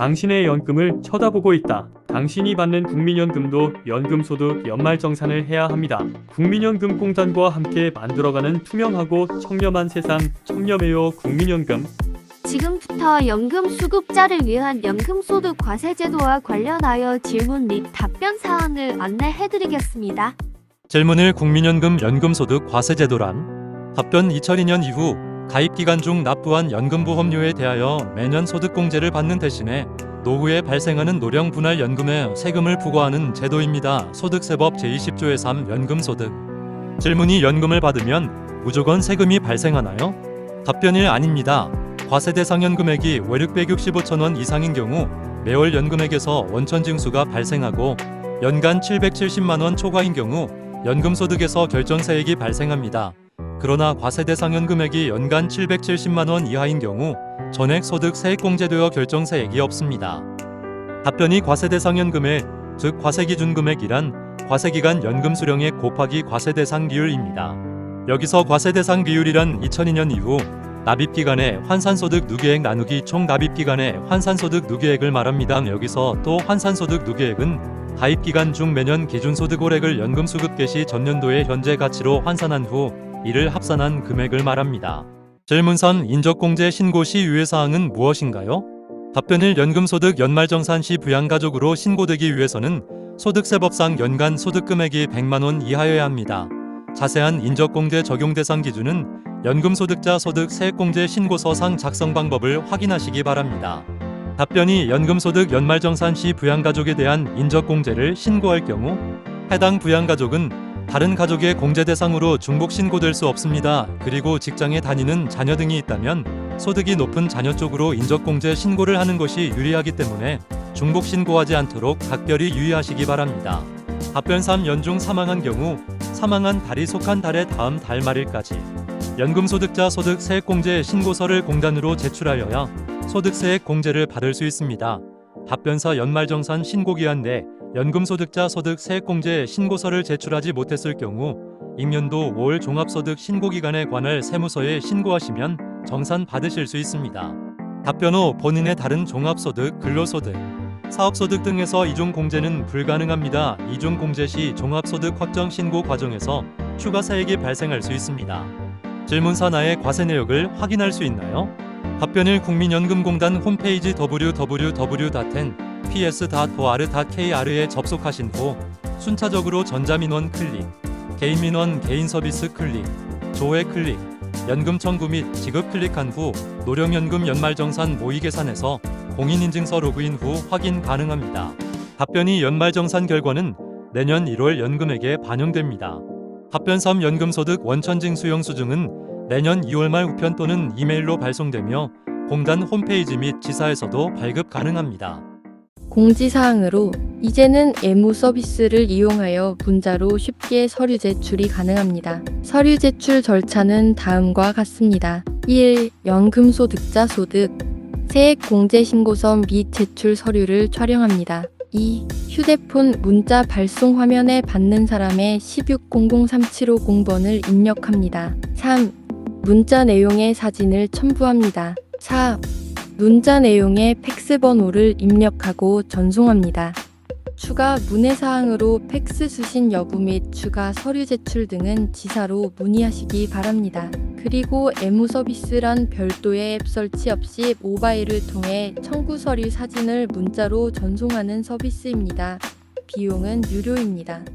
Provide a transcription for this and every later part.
당신의 연금을 쳐다보고 있다. 당신이 받는 국민연금도 연금소득 연말정산을 해야 합니다. 국민연금 공단과 함께 만들어가는 투명하고 청렴한 세상 청렴해요 국민연금 지금부터 연금 수급자를 위한 연금소득 과세제도와 관련하여 질문 및 답변 사항을 안내해드리겠습니다. 질문을 국민연금 연금소득 과세제도란 답변 2002년 이후 가입 기간 중 납부한 연금보험료에 대하여 매년 소득공제를 받는 대신에 노후에 발생하는 노령 분할 연금에 세금을 부과하는 제도입니다. 소득세법 제20조의 3 연금소득 질문이 연금을 받으면 무조건 세금이 발생하나요? 답변 1 아닙니다. 과세 대상 연금액이 월 665천 원 이상인 경우 매월 연금액에서 원천징수가 발생하고 연간 770만 원 초과인 경우 연금소득에서 결정세액이 발생합니다. 그러나 과세 대 상 연금액이 연간 770만 원 이하인 경우 전액 소득 세액공제되어 결정세액이 없습니다. 답변이 과세 대 상 연금액, 즉 과세기준금액이란 과세기간 연금 수령액 곱하기 과세 대상 비율입니다. 여기서 과세 대상 비율이란 2002년 이후 납입기간의 환산소득 누계액 나누기 총 납입기간의 환산소득 누계액을 말합니다. 여기서 또 환산소득 누계액은 가입기간 중 매년 기준소득오액을 연금수급 개시 전년도의 현재 가치로 환산한 후 이를 합산한 금액을 말합니다. 질문선 인적공제 신고 시 유예사항은 무엇인가요? 답변 1 연금소득 연말정산 시 부양가족으로 신고되기 위해서는 소득세법상 연간 소득금액이 100만원 이하여야 합니다. 자세한 인적공제 적용 대상 기준은 연금소득자 소득 세액공제 신고서상 작성 방법을 확인하시기 바랍니다. 답변이 연금소득 연말정산 시 부양가족에 대한 인적공제를 신고할 경우 해당 부양가족은 다른 가족의 공제 대상으로 중복 신고될 수 없습니다. 그리고 직장에 다니는 자녀 등이 있다면 소득이 높은 자녀 쪽으로 인적 공제 신고를 하는 것이 유리하기 때문에 중복 신고하지 않도록 각별히 유의하시기 바랍니다. 답변 3 연중 사망한 경우 사망한 달이 속한 달의 다음 달 말일까지 연금소득자 소득 세액공제 신고서를 공단으로 제출하여야 소득세액 공제를 받을 수 있습니다. 답변사 연말정산 신고기한 내 연금소득자 소득 세액공제 신고서를 제출하지 못했을 경우 임년도 5월 종합소득 신고기간에 관할 세무서에 신고하시면 정산 받으실 수 있습니다. 답변 후 본인의 다른 종합소득, 근로소득, 사업소득 등에서 이중 공제는 불가능합니다. 이중 공제 시 종합소득 확정 신고 과정에서 추가 사액이 발생할 수 있습니다. 질문사 나의 과세 내역을 확인할 수 있나요? 답변을 국민연금공단 홈페이지 www.ps.or.kr에 접속하신 후 순차적으로 전자민원 클릭, 개인민원 개인서비스 클릭, 조회 클릭, 연금 청구 및 지급 클릭한 후 노령연금 연말정산 모의계산에서 공인인증서 로그인 후 확인 가능합니다. 답변이 연말정산 결과는 내년 1월 연금액에 반영됩니다. 답변 3 연금소득 원천징수 영수증은 내년 2월 말 우편 또는 이메일로 발송되며 공단 홈페이지 및 지사에서도 발급 가능합니다. 공지사항으로 이제는 애무 서비스를 이용하여 문자로 쉽게 서류 제출이 가능합니다. 서류 제출 절차는 다음과 같습니다. 1. 연금소득자 소득 세액공제신고서 및 제출 서류를 촬영합니다. 2. 휴대폰 문자 발송 화면에 받는 사람의 1600375번을 입력합니다. 3. 문자 내용의 사진을 첨부합니다. 4. 문자 내용의 팩스 번호를 입력하고 전송합니다. 추가 문의 사항으로 팩스 수신 여부 및 추가 서류 제출 등은 지사로 문의하시기 바랍니다. 그리고 애무 서비스란 별도의 앱 설치 없이 모바일을 통해 청구 서류 사진을 문자로 전송하는 서비스입니다. 비용은 유료입니다.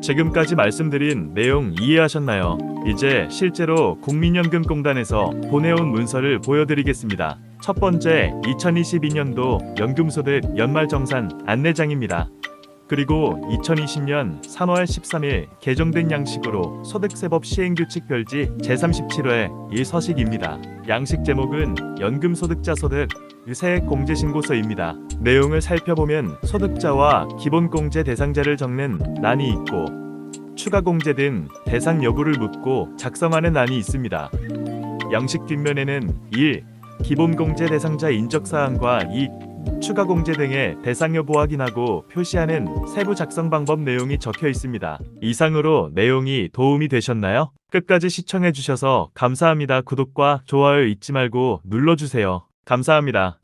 지금까지 말씀드린 내용 이해하셨나요? 이제 실제로 국민연금공단에서 보내온 문서를 보여드리겠습니다. 첫 번째 2022년도 연금소득 연말정산 안내장입니다. 그리고 2020년 3월 13일 개정된 양식으로 소득세법 시행규칙 별지 제37회 1서식입니다. 양식 제목은 연금소득자 소득 세액 공제신고서입니다. 내용을 살펴보면 소득자와 기본공제 대상자를 적는 란이 있고 추가 공제 등 대상 여부를 묻고 작성하는 란이 있습니다. 양식 뒷면에는 1. 기본공제 대상자 인적사항과 2. 추가 공제 등의 대상 여부 확인하고 표시하는 세부 작성 방법 내용이 적혀 있습니다. 이상으로 내용이 도움이 되셨나요? 끝까지 시청해 주셔서 감사합니다. 구독과 좋아요 잊지 말고 눌러주세요. 감사합니다.